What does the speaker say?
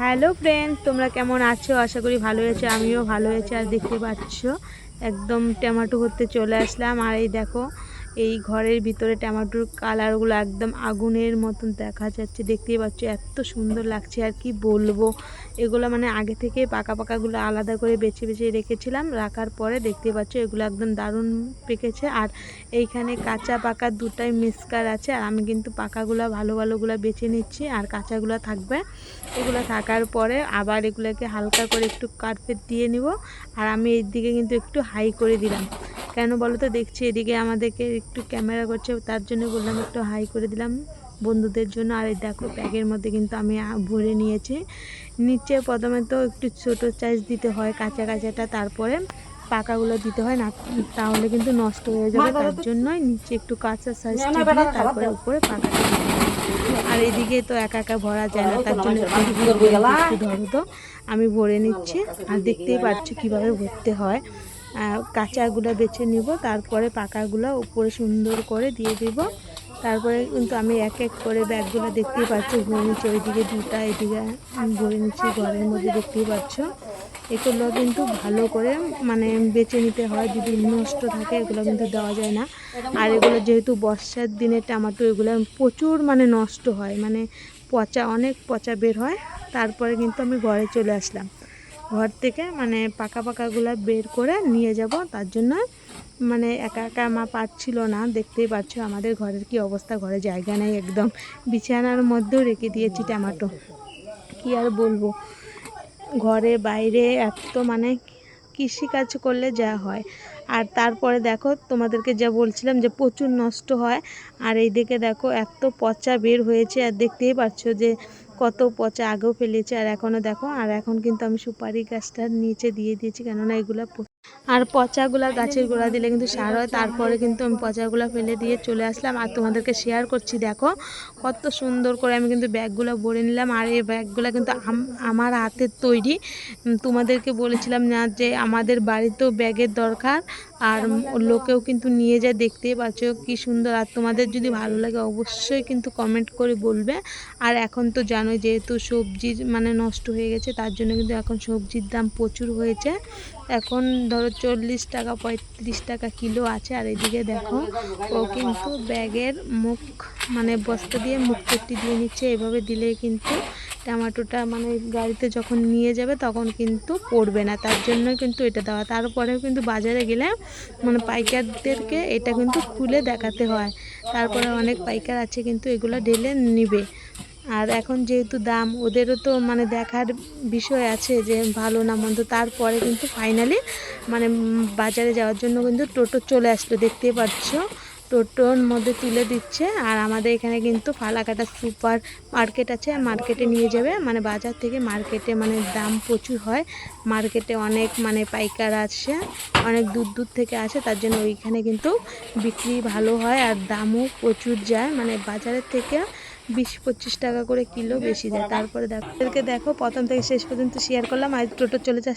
Hello friends তোমরা কেমন আছো? আশা করি ভালো হয়েছে আমিও ভালো হয়েছে আর দেখতে পাচ্ছ, একদম টমেটো করতে চলে আসলাম। আর এই দেখো এই ঘরের ভিতরে টমেটোর কালারগুলো একদম আগুনের মতন দেখা যাচ্ছে। দেখতেই পাচ্ছ, এত সুন্দর লাগছে আর কি বলব। এগুলো মানে আগে থেকে পাকা পাকাগুলো আলাদা করে বেছে বেছে রেখেছিলাম, রাখার পরে দেখতে পাচ্ছ এগুলো একদম দারুণ পেকেছে। আর এইখানে কাঁচা পাকা দুটাই মিসকার আছে, আর আমি কিন্তু পাকাগুলো, ভালো ভালোগুলো বেছে নিচ্ছি, আর কাঁচাগুলো থাকবে। এগুলো থাকার পরে আবার এগুলোকে হালকা করে একটু কার্পেট দিয়ে নিব, আর আমি এর দিকে কিন্তু একটু হাই করে দিলাম। কেন বলো তো দেখছি এদিকে আমাদেরকে একটু ক্যামেরা করছে তার জন্য বললাম একটু হাই করে দিলাম বন্ধুদের জন্য আর এই দেখো ব্যাগের মধ্যে কিন্তু আমি ভরে নিয়েছি নিচে প্রথমে তো একটু ছোটো চার্জ দিতে হয় কাঁচা কাঁচাটা তারপরে পাকাগুলো দিতে হয় না তাহলে কিন্তু নষ্ট হয়ে যাবে তার জন্যই নিচে একটু কাঁচা সাইজটা দিয়ে তারপরে উপরে পাকাটা আর এদিকে তো একা একা ভরা যায় না তার জন্য ধরো তো আমি ভরে নিচ্ছি আর দেখতেই পাচ্ছ কীভাবে ভরতে হয় কাঁচাগুলো বেছে নিব, তারপরে পাকাগুলো উপরে সুন্দর করে দিয়ে দিব। তারপরে কিন্তু আমি এক এক করে ব্যাগগুলো দেখতেই পাচ্ছ ভরে নিচ্ছি ওইদিকে দুটা, এদিকে ভরে নিচ্ছি ঘরের মধ্যে দেখতেই পাচ্ছ। এগুলো কিন্তু ভালো করে মানে বেছে নিতে হয়, যদি নষ্ট থাকে এগুলো কিন্তু দেওয়া যায় না। আর এগুলো যেহেতু বর্ষার দিনে টমেটো এগুলো প্রচুর মানে নষ্ট হয় মানে পচা, অনেক পচা বের হয়। তারপরে কিন্তু আমি ঘরে চলে আসলাম। ঘর থেকে মানে পাকা পাকাগুলো বের করে নিয়ে যাব। তার জন্য মানে একা একা মা পারছিল না। দেখতেই পাচ্ছ আমাদের ঘরের কি অবস্থা। ঘরে জায়গা নেই একদম। বিছানার মধ্যেও রেখে দিয়েছি টমেটো। কি আর বলব? ঘরে বাইরে এত মানে কৃষিকাজ করলে যা হয়। আর তারপরে দেখো, তোমাদেরকে যা বলছিলাম যে প্রচুর নষ্ট হয়। আর এই দিকে দেখো, এত পচা বের হয়েছে। আর দেখতেই পাচ্ছ যে কত পচা আগেও ফেলেছে আর এখনও দেখো, আর এখন কিন্তু আমি সুপারি গাছটার নিচে দিয়ে দিয়েছি কেননা এগুলো আর পচাগুলা গাছের গোড়া দিলে কিন্তু সার হয়, তারপরে কিন্তু আমি পচাগুলো ফেলে দিয়ে চলে আসলাম। আর তোমাদেরকে শেয়ার করছি, দেখো কত সুন্দর করে আমি কিন্তু ব্যাগগুলো ভরে নিলাম। আর এই ব্যাগগুলো কিন্তু আমার হাতের তৈরি। তোমাদেরকে বলেছিলাম না যে আমাদের বাড়িতেও ব্যাগের দরকার। আর লোকেও কিন্তু নিয়ে যায়, দেখতেই পাচ্ছ কি সুন্দর। আর তোমাদের যদি ভালো লাগে অবশ্যই কিন্তু কমেন্ট করে বলবে। আর এখন তো জানোই যেহেতু সবজি মানে নষ্ট হয়ে গেছে, তার জন্য কিন্তু এখন সবজির দাম প্রচুর হয়েছে। এখন ধরো চল্লিশ টাকা, পঁয়ত্রিশ টাকা কিলো আছে। আর এদিকে দেখো, ও কিন্তু ব্যাগের মুখ মানে বস্তা দিয়ে মুখ চট্টি দিয়ে নিচ্ছে। এভাবে দিলে কিন্তু টমেটোটা মানে গাড়িতে যখন নিয়ে যাবে তখন কিন্তু পড়বে না। তার জন্য কিন্তু এটা দেওয়া। তারপরেও কিন্তু বাজারে গেলে মানে পাইকারদেরকে এটা কিন্তু খুলে দেখাতে হয়। তারপরে অনেক পাইকার আছে কিন্তু এগুলো ঢেলে নিবে। আর এখন যেহেতু দাম, ওদেরও তো মানে দেখার বিষয় আছে যে ভালো না মন্দ। তারপরে কিন্তু ফাইনালি মানে বাজারে যাওয়ার জন্য কিন্তু টোটো চলে আসলো দেখতে পাচ্ছ। টোটোর মধ্যে তুলে দিচ্ছে আর আমাদের এখানে কিন্তু ফালাকাটা সুপার মার্কেট আছে মার্কেটে নিয়ে যাবে। মানে বাজার থেকে মার্কেটে মানে দাম প্রচুর হয়। মার্কেটে অনেক মানে পাইকার আসে অনেক দূর দূর থেকে আসে, তার জন্য ওইখানে কিন্তু বিক্রি ভালো হয় আর দামও প্রচুর যায়। মানে বাজারের থেকে বিশ পঁচিশ টাকা করে কিলো বেশি যায়। তারপরে দেখো দেখো, প্রথম থেকে শেষ পর্যন্ত শেয়ার করলাম, আর টোটো চলে যাচ্ছে।